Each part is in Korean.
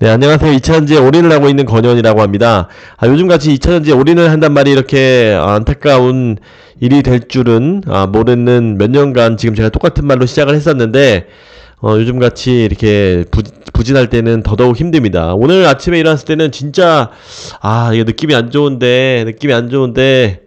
네, 안녕하세요. 2차전지에 올인을 하고 있는 권현이라고 합니다. 아, 요즘같이 2차전지에 올인을 한단 말이 이렇게 아, 안타까운 일이 될 줄은 아, 모르는 몇 년간 지금 제가 똑같은 말로 시작을 했었는데 어, 요즘같이 이렇게 부, 부진할 때는 더더욱 힘듭니다. 오늘 아침에 일어났을 때는 진짜 아, 이거 느낌이 안 좋은데 느낌이 안 좋은데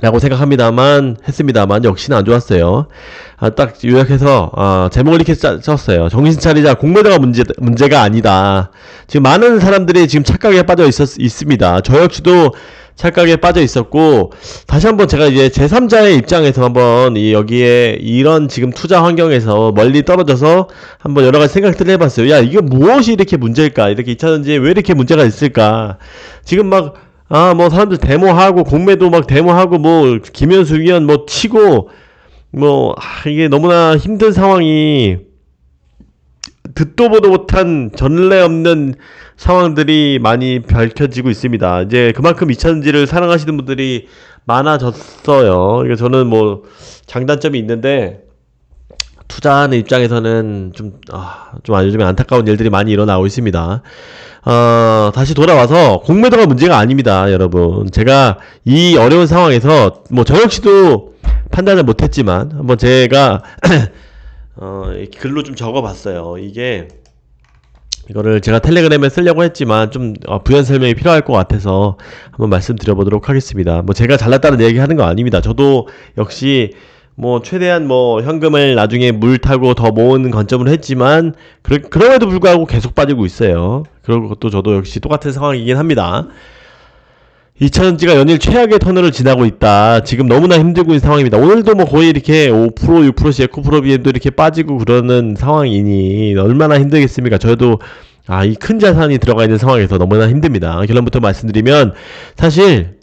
라고 생각합니다만 했습니다만 역시나 안 좋았어요. 아, 딱 요약해서 아, 제목을 이렇게 짜- 썼어요. 정신 차리자. 공매도가 문제 문제가 아니다. 지금 많은 사람들이 지금 착각에 빠져 있었 있습니다. 저 역시도 착각에 빠져 있었고 다시 한번 제가 이제 제3자의 입장에서 한번 이 여기에 이런 지금 투자 환경에서 멀리 떨어져서 한번 여러 가지 생각들을 해봤어요. 야 이게 무엇이 이렇게 문제일까? 이렇게 2차전지에 왜 이렇게 문제가 있을까? 지금 막 아, 뭐 사람들 데모하고 공매도 막 데모하고 뭐 김현수 위원 뭐 치고 뭐 아, 이게 너무나 힘든 상황이 듣도 보도 못한 전례 없는 상황들이 많이 밝혀지고 있습니다. 이제 그만큼 이차전지를 사랑하시는 분들이 많아졌어요. 그러니까 저는 뭐 장단점이 있는데 투자하는 입장에서는 좀, 아, 좀 요즘에 안타까운 일들이 많이 일어나고 있습니다. 어, 다시 돌아와서 공매도가 문제가 아닙니다, 여러분. 제가 이 어려운 상황에서 뭐 저 역시도 판단을 못했지만 한번 제가 어, 글로 좀 적어봤어요. 이게 이거를 제가 텔레그램에 쓰려고 했지만 좀 어, 부연 설명이 필요할 것 같아서 한번 말씀드려보도록 하겠습니다. 뭐 제가 잘났다는 얘기 하는 거 아닙니다. 저도 역시 뭐 최대한 뭐 현금을 나중에 물 타고 더 모으는 관점으로 했지만 그러, 그럼에도 불구하고 계속 빠지고 있어요. 그런 것도 저도 역시 똑같은 상황이긴 합니다. 2차전지가 연일 최악의 터널을 지나고 있다. 지금 너무나 힘들고 있는 상황입니다. 오늘도 뭐 거의 이렇게 5% 6%씩 에코프로 비엔도 이렇게 빠지고 그러는 상황이니 얼마나 힘들겠습니까? 저도 아, 이 큰 자산이 들어가 있는 상황에서 너무나 힘듭니다. 결론부터 말씀드리면 사실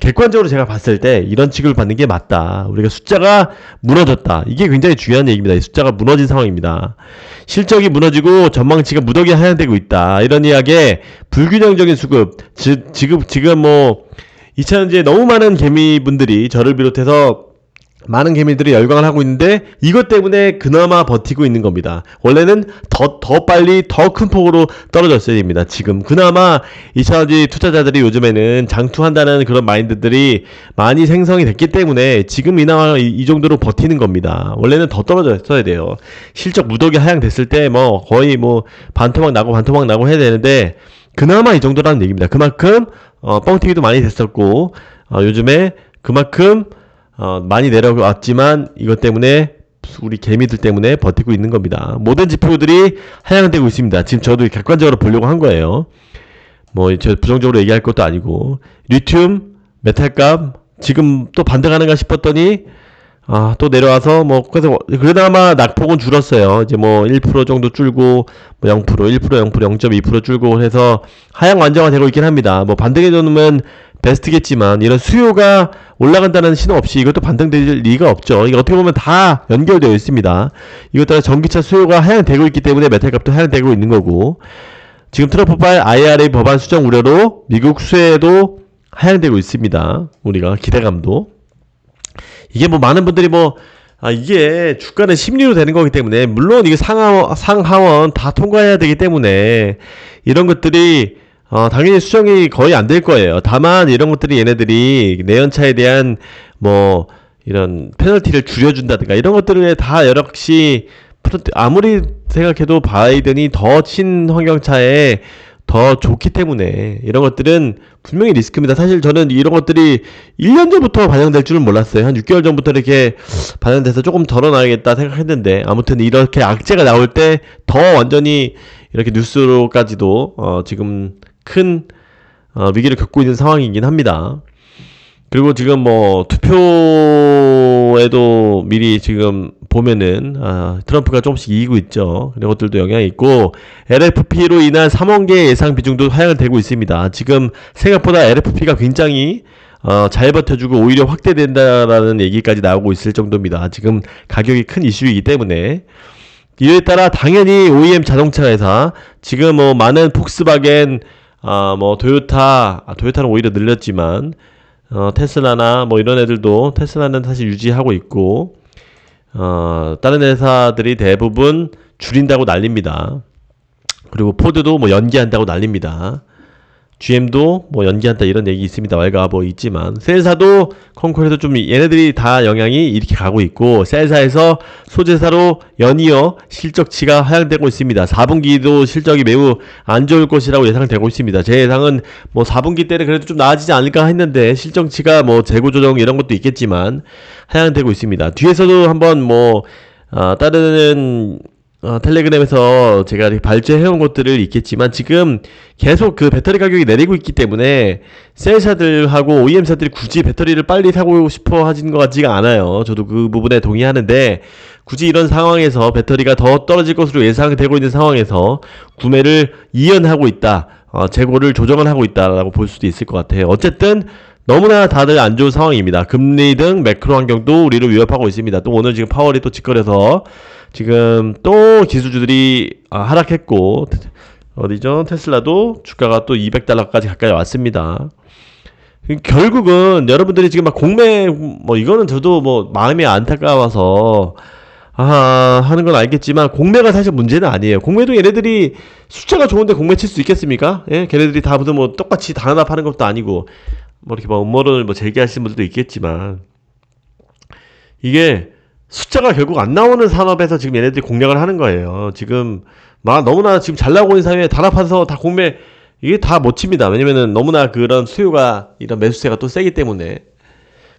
객관적으로 제가 봤을 때 이런 취급을 받는 게 맞다. 우리가 숫자가 무너졌다. 이게 굉장히 중요한 얘기입니다. 이 숫자가 무너진 상황입니다. 실적이 무너지고 전망치가 무더기 하향되고 있다. 이런 이야기에 불균형적인 수급, 즉, 지금, 지금 뭐, 2차전지에 너무 많은 개미분들이 저를 비롯해서 많은 개미들이 열광을 하고 있는데 이것 때문에 그나마 버티고 있는 겁니다. 원래는 더, 더 빨리 더 큰 폭으로 떨어졌어야 됩니다. 지금 그나마 2차전지 투자자들이 요즘에는 장투한다는 그런 마인드들이 많이 생성이 됐기 때문에 지금 이나마 이, 이 정도로 버티는 겁니다. 원래는 더 떨어졌어야 돼요. 실적 무더기 하향됐을 때 뭐 거의 뭐 반토막 나고 반토막 나고 해야 되는데 그나마 이 정도라는 얘기입니다. 그만큼 어, 뻥튀기도 많이 됐었고 어, 요즘에 그만큼 어, 많이 내려왔지만 이것 때문에 우리 개미들 때문에 버티고 있는 겁니다. 모든 지표들이 하향되고 있습니다. 지금 저도 객관적으로 보려고 한 거예요. 뭐, 저 부정적으로 얘기할 것도 아니고. 리튬, 메탈값, 지금 또 반등 하는가 싶었더니, 아, 또 내려와서, 뭐, 그래서, 그나마 낙폭은 줄었어요. 이제 뭐, 1% 정도 줄고, 뭐, 0%, 1%, 0%, 0.2% 줄고 해서, 하향 완화가 되고 있긴 합니다. 뭐, 반등해 놓으면 베스트겠지만, 이런 수요가 올라간다는 신호 없이 이것도 반등될 리가 없죠. 이게 어떻게 보면 다 연결되어 있습니다. 이것 따라 전기차 수요가 하향되고 있기 때문에 메탈값도 하향되고 있는 거고, 지금 트럼프발 IRA 법안 수정 우려로 미국 수혜도 하향되고 있습니다. 우리가 기대감도. 이게 뭐 많은 분들이 뭐, 아, 이게 주가는 심리로 되는 거기 때문에, 물론 이게 상하원, 상하원 다 통과해야 되기 때문에, 이런 것들이, 어, 당연히 수정이 거의 안 될 거예요. 다만, 이런 것들이 얘네들이 내연차에 대한, 뭐, 이런 페널티를 줄여준다든가, 이런 것들에 다 프로테- 아무리 생각해도 바이든이 더 친환경차에 더 좋기 때문에 이런 것들은 분명히 리스크입니다. 사실 저는 이런 것들이 1년 전부터 반영될 줄은 몰랐어요. 한 6개월 전부터 이렇게 반영돼서 조금 덜어놔야겠다 생각했는데 아무튼 이렇게 악재가 나올 때 더 완전히 이렇게 뉴스로까지도 어 지금 큰 어, 위기를 겪고 있는 상황이긴 합니다. 그리고 지금 뭐 투표에도 미리 지금 보면은 아, 트럼프가 조금씩 이기고 있죠. 그런 것들도 영향이 있고 LFP로 인한 3원계 예상 비중도 하향되고 있습니다. 지금 생각보다 LFP가 굉장히 어, 잘 버텨주고 오히려 확대된다라는 얘기까지 나오고 있을 정도입니다. 지금 가격이 큰 이슈이기 때문에 이에 따라 당연히 OEM 자동차 회사 지금 뭐 많은 폭스바겐 아뭐 도요타 아, 도요타는 오히려 늘렸지만 어, 테슬라나 뭐 이런 애들도 테슬라는 사실 유지하고 있고 어, 다른 회사들이 대부분 줄인다고 난립니다. 그리고 포드도 뭐 연기한다고 난립니다. GM도 뭐 연기한다 이런 얘기 있습니다. 말가 뭐 있지만 셀사도 콩쿠르도 좀 얘네들이 다 영향이 이렇게 가고 있고 셀사에서 소재사로 연이어 실적치가 하향되고 있습니다. 4분기도 실적이 매우 안 좋을 것이라고 예상되고 있습니다. 제 예상은 뭐 4분기 때는 그래도 좀 나아지지 않을까 했는데 실적치가 뭐 재고 조정 이런 것도 있겠지만 하향되고 있습니다. 뒤에서도 한번 뭐 어, 다른 어, 텔레그램에서 제가 발제해온 것들을 있겠지만 지금 계속 그 배터리 가격이 내리고 있기 때문에 셀사들하고 OEM사들이 굳이 배터리를 빨리 사고 싶어 하진 것 같지가 않아요. 저도 그 부분에 동의하는데 굳이 이런 상황에서 배터리가 더 떨어질 것으로 예상되고 있는 상황에서 구매를 이연하고 있다. 어, 재고를 조정을 하고 있다라고 볼 수도 있을 것 같아요. 어쨌든 너무나 다들 안 좋은 상황입니다. 금리 등 매크로 환경도 우리를 위협하고 있습니다. 또 오늘 지금 파월이 또 직거래서 지금 또 기술주들이 아, 하락했고 어디죠? 테슬라도 주가가 또 200달러까지 가까이 왔습니다. 결국은 여러분들이 지금 막 공매 뭐 이거는 저도 뭐 마음이 안타까워서 아 하는 건 알겠지만 공매가 사실 문제는 아니에요. 공매도 얘네들이 숫자가 좋은데 공매 칠 수 있겠습니까? 예, 걔네들이 다 무슨 뭐 똑같이 단합하는 것도 아니고 뭐 이렇게 뭐 음모론을 뭐 제기하시는 분들도 있겠지만 이게 숫자가 결국 안 나오는 산업에서 지금 얘네들이 공략을 하는 거예요. 지금 막 너무나 지금 잘 나오고 있는 사회에 단합해서 다 공매 이게 다 못 칩니다. 왜냐면은 너무나 그런 수요가 이런 매수세가 또 세기 때문에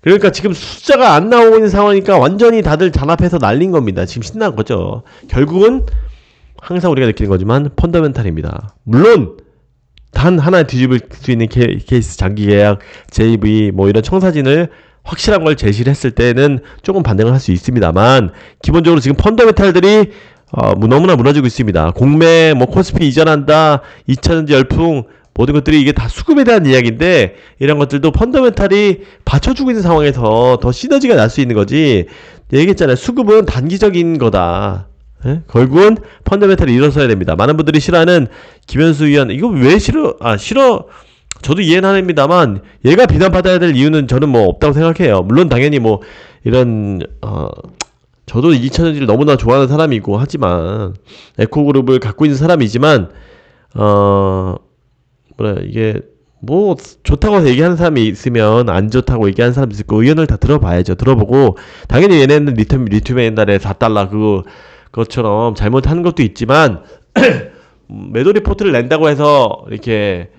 그러니까 지금 숫자가 안 나오고 있는 상황이니까 완전히 다들 단합해서 날린 겁니다. 지금 신난 거죠. 결국은 항상 우리가 느끼는 거지만 펀더멘탈입니다. 물론 단 하나 뒤집을 수 있는 케, 케이스 장기 계약, JV 뭐 이런 청사진을 확실한 걸 제시를 했을 때는 조금 반등을 할 수 있습니다만 기본적으로 지금 펀더멘탈들이 어, 뭐 너무나 무너지고 있습니다. 공매, 뭐 코스피 이전한다, 2차전지 열풍 모든 것들이 이게 다 수급에 대한 이야기인데 이런 것들도 펀더멘탈이 받쳐주고 있는 상황에서 더 시너지가 날 수 있는 거지. 얘기했잖아요. 수급은 단기적인 거다. 예? 결국은 펀더멘탈이 일어서야 됩니다. 많은 분들이 싫어하는 김현수 위원 이거 왜 싫어? 아 싫어. 저도 이해는 합니다만 얘가 비난받아야 될 이유는 저는 뭐 없다고 생각해요. 물론 당연히 뭐 이런 어 저도 2차전지를 너무나 좋아하는 사람이고 하지만 에코그룹을 갖고 있는 사람이지만 어 뭐라 이게 뭐 좋다고 얘기하는 사람이 있으면 안 좋다고 얘기하는 사람이 거 의견을 다 들어봐야죠. 들어보고 당연히 얘네는 리튬 리튬의 옛날에 4달러 그거 그것처럼 잘못하는 것도 있지만 매도 리포트를 낸다고 해서 이렇게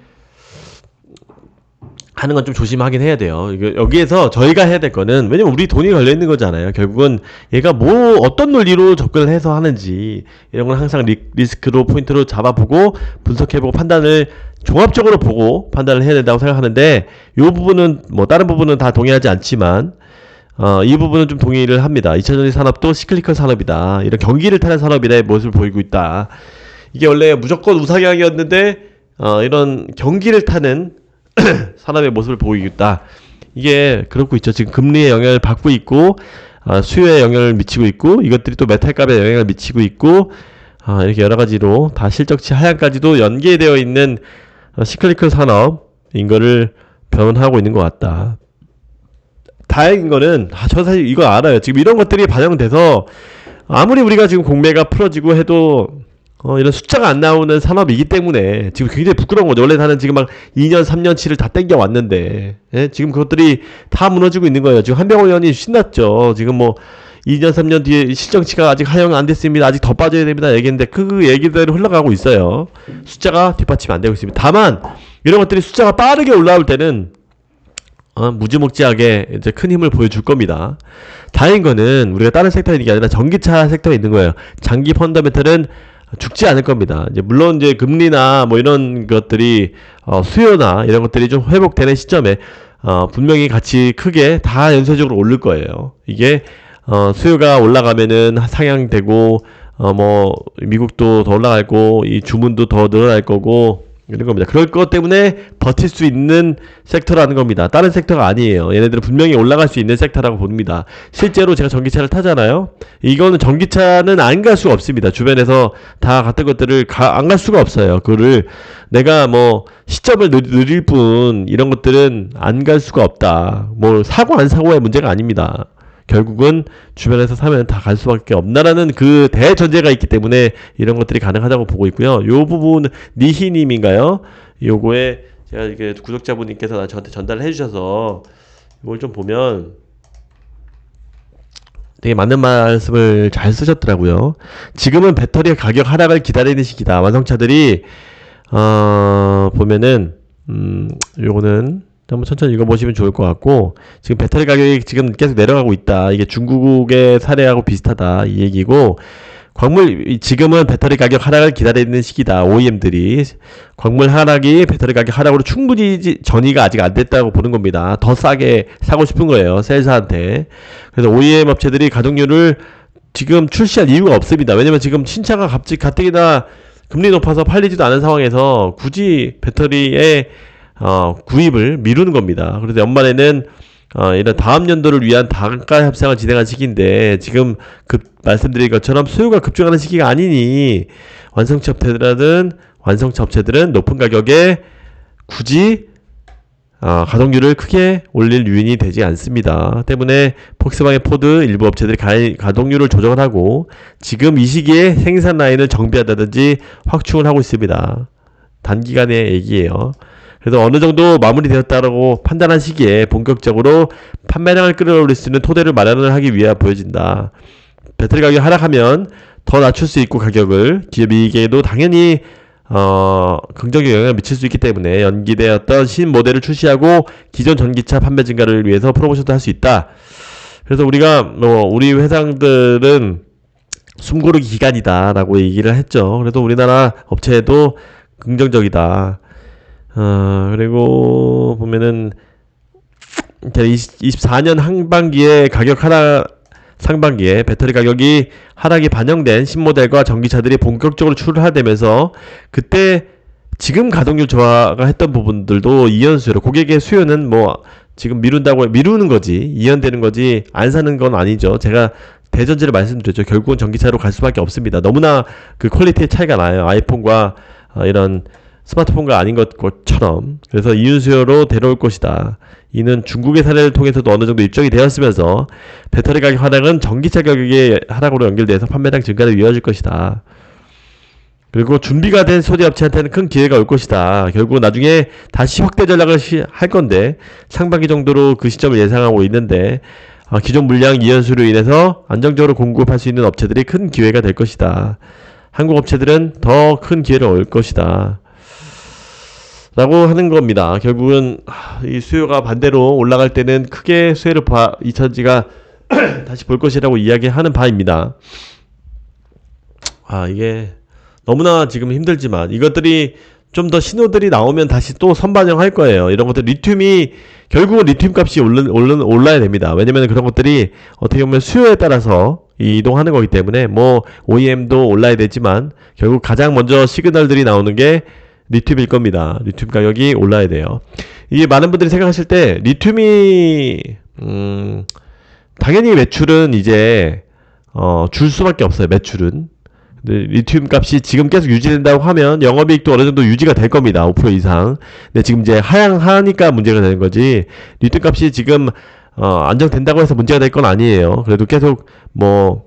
하는 건 좀 조심하긴 해야 돼요. 여기에서 저희가 해야 될 거는 왜냐면 우리 돈이 걸려 있는 거잖아요. 결국은 얘가 뭐 어떤 논리로 접근을 해서 하는지 이런 걸 항상 리, 리스크로 포인트로 잡아보고 분석해보고 판단을 종합적으로 보고 판단을 해야 된다고 생각하는데 이 부분은 뭐 다른 부분은 다 동의하지 않지만 어, 이 부분은 좀 동의를 합니다. 2차전지 산업도 시클리컬 산업이다. 이런 경기를 타는 산업이다의 모습을 보이고 있다. 이게 원래 무조건 우상향이었는데 어, 이런 경기를 타는 산업의 모습을 보이고 있다. 이게 그렇고 있죠. 지금 금리의 영향을 받고 있고 어, 수요에 영향을 미치고 있고 이것들이 또 메탈 값에 영향을 미치고 있고 어, 이렇게 여러 가지로 다 실적치 하향까지도 연계되어 있는 어, 시클리컬 산업인 거를 변하고 있는 것 같다. 다행인 거는 아, 저 사실 이거 알아요. 지금 이런 것들이 반영돼서 아무리 우리가 지금 공매가 풀어지고 해도 어, 이런 숫자가 안 나오는 산업이기 때문에 지금 굉장히 부끄러운 거죠. 원래 나는 지금 막 2년, 3년치를 다 땡겨 왔는데, 예? 지금 그것들이 다 무너지고 있는 거예요. 지금 한병호 의원이 신났죠. 지금 뭐 2년, 3년 뒤에 실정치가 아직 하향 안 됐습니다. 아직 더 빠져야 됩니다. 얘기인데 그 얘기대로 흘러가고 있어요. 숫자가 뒷받침 안 되고 있습니다. 다만 이런 것들이 숫자가 빠르게 올라올 때는 어, 무지목지하게 이제 큰 힘을 보여줄 겁니다. 다행인 거는 우리가 다른 섹터에 있는 게 아니라 전기차 섹터에 있는 거예요. 장기 펀더멘털은 죽지 않을 겁니다. 이제 물론 이제 금리나 뭐 이런 것들이 어, 수요나 이런 것들이 좀 회복되는 시점에 어, 분명히 같이 크게 다 연쇄적으로 오를 거예요. 이게 어, 수요가 올라가면은 상향되고 어, 뭐 미국도 더 올라갈 고이 주문도 더 늘어날 거고 이런 겁니다. 그럴 것 때문에 버틸 수 있는 섹터라는 겁니다. 다른 sek터가 아니에요. 얘네들은 분명히 올라갈 수 있는 섹터라고 봅니다. 실제로 제가 전기차를 타잖아요. 이거는 전기차는 안 갈 수가 없습니다. 주변에서 다 같은 것들을 안 갈 수가 없어요. 그거를 내가 뭐 시점을 느, 느릴 뿐 이런 것들은 안 갈 수가 없다. 뭐 사고 안 사고의 문제가 아닙니다. 결국은 주변에서 사면 다 갈 수밖에 없나라는 그 대전제가 있기 때문에 이런 것들이 가능하다고 보고 있고요. 요 부분 니히님인가요? 요거에 제가 이게 구독자분님께서 저한테 전달을 해주셔서 이걸 좀 보면 되게 맞는 말씀을 잘 쓰셨더라고요. 지금은 배터리 가격 하락을 기다리는 시기다. 완성차들이 어, 보면은 음, 요거는 한번 천천히 읽어보시면 좋을 것 같고 지금 배터리 가격이 지금 계속 내려가고 있다. 이게 중국의 사례하고 비슷하다 이 얘기고 광물 이- 지금은 배터리 가격 하락을 기다리는 시기다. OEM들이 광물 하락이 배터리 가격 하락으로 충분히 지- 전이가 아직 안 됐다고 보는 겁니다. 더 싸게 사고 싶은 거예요. 셀사한테. 그래서 OEM 업체들이 가동률을 지금 출시할 이유가 없습니다. 왜냐면 지금 신차가 갑자기 가뜩이나 금리 높아서 팔리지도 않은 상황에서 굳이 배터리의 어, 구입을 미루는 겁니다. 그래서 연말에는 어, 이런 다음 연도를 위한 단가 협상을 진행한 시기인데 지금 급 말씀드린 것처럼 수요가 급증하는 시기가 아니니 완성차 업체들은 완성차 업체들은 높은 가격에 굳이 어, 가동률을 크게 올릴 요인이 되지 않습니다. 때문에 폭스바겐 포드 일부 업체들이 가, 가동률을 조정을 하고 지금 이 시기에 생산 라인을 정비한다든지 확충을 하고 있습니다. 단기간의 얘기예요. 그래서 어느 정도 마무리되었다라고 판단한 시기에 본격적으로 판매량을 끌어올릴 수 있는 토대를 마련을 하기 위해 보여진다. 배터리 가격이 하락하면 더 낮출 수 있고 가격을 기업 이익에도 당연히 어, 긍정적 영향을 미칠 수 있기 때문에 연기되었던 신 모델을 출시하고 기존 전기차 판매 증가를 위해서 프로모션도 할 수 있다. 그래서 우리가 뭐 우리 회사들은 숨고르기 기간이다라고 얘기를 했죠. 그래도 우리나라 업체도 긍정적이다. 어, 그리고 보면은 24년 상반기에 가격 하락 상반기에 배터리 가격이 하락이 반영된 신모델과 전기차들이 본격적으로 출하되면서 그때 지금 가동률 저하가 했던 부분들도 이연수로 고객의 수요는 뭐 지금 미룬다고 미루는 거지 이연되는 거지 안 사는 건 아니죠. 제가 대전제를 말씀드렸죠. 결국은 전기차로 갈 수밖에 없습니다. 너무나 그 퀄리티의 차이가 나요. 아이폰과 어, 이런 스마트폰과 아닌 것- 것처럼 그래서 이윤수요로 데려올 것이다. 이는 중국의 사례를 통해서도 어느 정도 입증이 되었으면서 배터리 가격 하락은 전기차 가격의 하락으로 연결돼서 판매량 증가를 이어질 것이다. 그리고 준비가 된 소재 업체한테는 큰 기회가 올 것이다. 결국 나중에 다시 확대 전략을 시- 할 건데 상반기 정도로 그 시점을 예상하고 있는데 아, 기존 물량 이연수로 인해서 안정적으로 공급할 수 있는 업체들이 큰 기회가 될 것이다. 한국 업체들은 더 큰 기회를 얻을 것이다. 라고 하는 겁니다. 결국은 하, 이 수요가 반대로 올라갈 때는 크게 수혜를 봐, 이천지가 다시 볼 것이라고 이야기하는 바입니다. 아, 이게 너무나 지금 힘들지만 이것들이 좀 더 신호들이 나오면 다시 또 선반영할 거예요. 이런 것들 리튬이 결국은 리튬 값이 올른, 올른, 올라야 됩니다. 왜냐면 그런 것들이 어떻게 보면 수요에 따라서 이동하는 거기 때문에 뭐 OEM도 올라야 되지만 결국 가장 먼저 시그널들이 나오는 게 리튬일 겁니다. 리튬 가격이 올라야 돼요. 이게 많은 분들이 생각하실 때 리튬이 음 당연히 매출은 이제 어 줄 수밖에 없어요. 매출은. 리튬 값이 지금 계속 유지된다고 하면 영업이익도 어느 정도 유지가 될 겁니다. 5% 이상. 근데 지금 이제 하향하니까 문제가 되는 거지. 리튬 값이 지금 어 안정된다고 해서 문제가 될 건 아니에요. 그래도 계속 뭐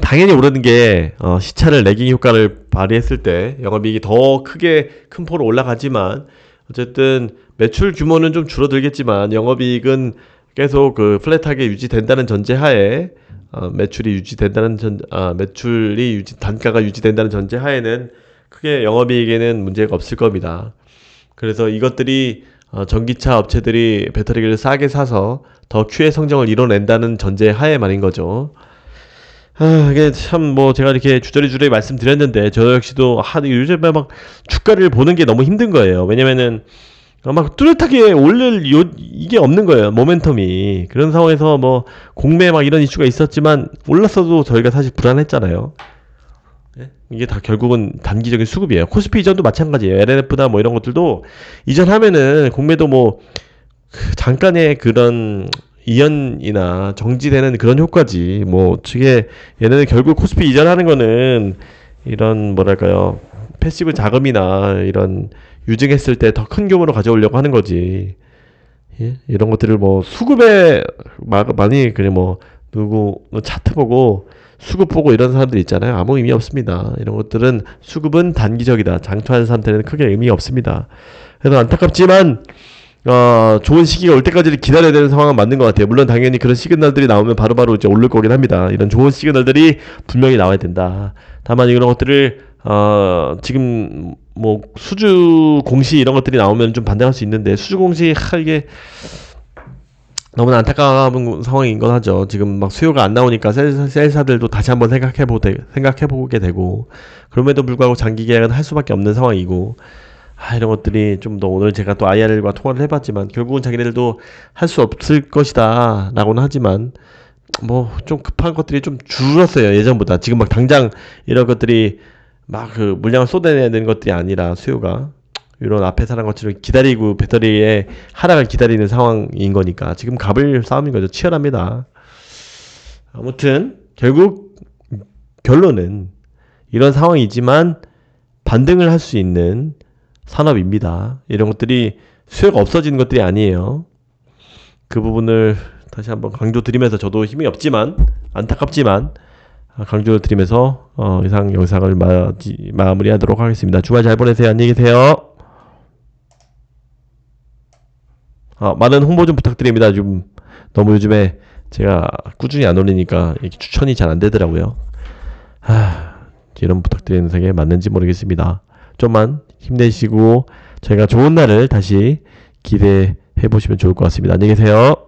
당연히 오르는 게 어, 시차를 레깅 효과를 발휘했을 때 영업이익이 더 크게 큰 폭으로 올라가지만 어쨌든 매출 규모는 좀 줄어들겠지만 영업이익은 계속 그 플랫하게 유지된다는 전제하에 어, 매출이 유지된다는 전 아, 매출이 유지 단가가 유지된다는 전제하에는 크게 영업이익에는 문제가 없을 겁니다. 그래서 이것들이 어, 전기차 업체들이 배터리를 싸게 사서 더 QA 성장을 이뤄낸다는 전제하에 말인 거죠. 아, 이게 참 뭐 제가 이렇게 주저리주저리 말씀드렸는데 저 역시도 아, 요즘에 막 주가를 보는 게 너무 힘든 거예요. 왜냐면은 아, 막 뚜렷하게 올릴 요 이게 없는 거예요. 모멘텀이. 그런 상황에서 뭐 공매 막 이런 이슈가 있었지만 올랐어도 저희가 사실 불안했잖아요. 예? 이게 다 결국은 단기적인 수급이에요. 코스피 이전도 마찬가지예요. LNF나 뭐 이런 것들도 이전하면은 공매도 뭐그 잠깐의 그런 이연이나 정지되는 그런 효과지. 뭐 저게 얘네는 결국 코스피 이전하는 거는 이런 뭐랄까요 패시브 자금이나 이런 유증했을 때 더 큰 규모로 가져오려고 하는 거지. 예? 이런 것들을 뭐 수급에 마- 많이 그냥 뭐 누구 뭐 차트 보고 수급 보고 이런 사람들 있잖아요. 아무 의미 없습니다. 이런 것들은 수급은 단기적이다. 장투하는 사람들은 크게 의미 없습니다. 그래서 안타깝지만 어, 좋은 시기가 올 때까지 기다려야 되는 상황은 맞는 것 같아요. 물론 당연히 그런 시그널들이 나오면 바로바로 이제 오를 거긴 합니다. 이런 좋은 시그널들이 분명히 나와야 된다. 다만 이런 것들을 어, 지금 뭐 수주 공시 이런 것들이 나오면 좀 반대할 수 있는데 수주 공시 하 이게 너무나 안타까운 상황인 건 하죠. 지금 막 수요가 안 나오니까 셀, 셀사들도 다시 한번 생각해 보게 생각해 보게 되고 그럼에도 불구하고 장기 계약은 할 수밖에 없는 상황이고 아, 이런 것들이 좀 더 오늘 제가 또 IRL과 통화를 해봤지만 결국은 자기네들도 할 수 없을 것이다 라고는 하지만 뭐 좀 급한 것들이 좀 줄었어요 예전보다. 지금 막 당장 이런 것들이 막 그 물량을 쏟아내야 되는 것들이 아니라 수요가. 이런 앞에 사는 것처럼 기다리고 배터리의 하락을 기다리는 상황인 거니까 지금 갑을 싸움인 거죠. 치열합니다. 아무튼 결국 결론은 이런 상황이지만 반등을 할 수 있는 산업입니다. 이런 것들이 수요가 없어지는 것들이 아니에요. 그 부분을 다시 한번 강조드리면서 저도 힘이 없지만 안타깝지만 아, 강조를 드리면서 어, 이상 영상을 마지, 마무리하도록 하겠습니다. 주말 잘 보내세요. 안녕히 계세요. 아, 많은 홍보 좀 부탁드립니다. 좀 너무 요즘에 제가 꾸준히 안 올리니까 추천이 잘 안 되더라고요. 하, 이런 부탁드리는 생에 맞는지 모르겠습니다. 좀만 힘내시고 저희가 좋은 날을 다시 기대해 보시면 좋을 것 같습니다. 안녕히 계세요.